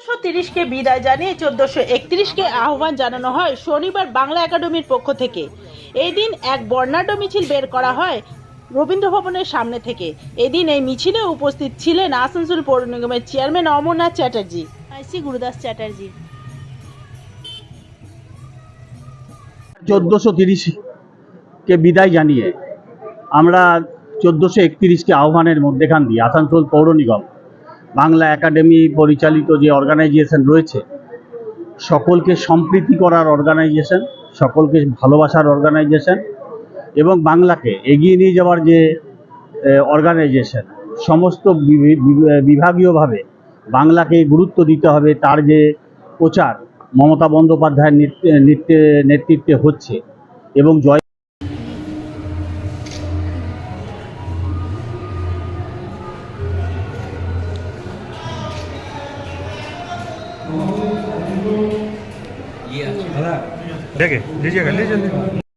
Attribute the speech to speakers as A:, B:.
A: চোদ্দশো তিরিশকে বিদায় জানিয়ে চোদ্দশো একত্রিশকে আহ্বান জানানো হয় শনিবার বাংলা একাডেমির পক্ষ থেকে। এই দিন এক বর্ণাঢ্য মিছিল বের করা হয় রবীন্দ্র ভবনের সামনে থেকে। এদিন এই মিছিলে উপস্থিত ছিলেন আসানসোল পৌর নিগমের চেয়ারম্যান অমরনাথ চ্যাটার্জি। আইসি গুরুদাস চ্যাটার্জি।
B: চোদ্দোশো তিরিশকে বিদায় জানিয়ে আমরা চোদ্দোশো একত্রিশকে আহ্বানের মধ্যেখান দিয়ে আসানসোল পৌর নিগম বাংলা একাডেমি পরিচালিত যে অর্গানাইজেশন রয়েছে, সকলকে সম্প্রীতি করার অর্গানাইজেশন সকলকে ভালোবাসার অর্গানাইজেশন এবং বাংলাকে এগিয়ে নিয়ে যাওয়ার যে অর্গানাইজেশন সমস্ত বিভি- বিভি- বিভাগীয়ভাবে বাংলাকে গুরুত্ব দিতে হবে তার যে প্রচার মমতা বন্দ্যোপাধ্যায়ের নেতৃ- নেতৃ- নেতৃত্বে হচ্ছে এবং জয়
C: देखे लीजिएगा लीजिए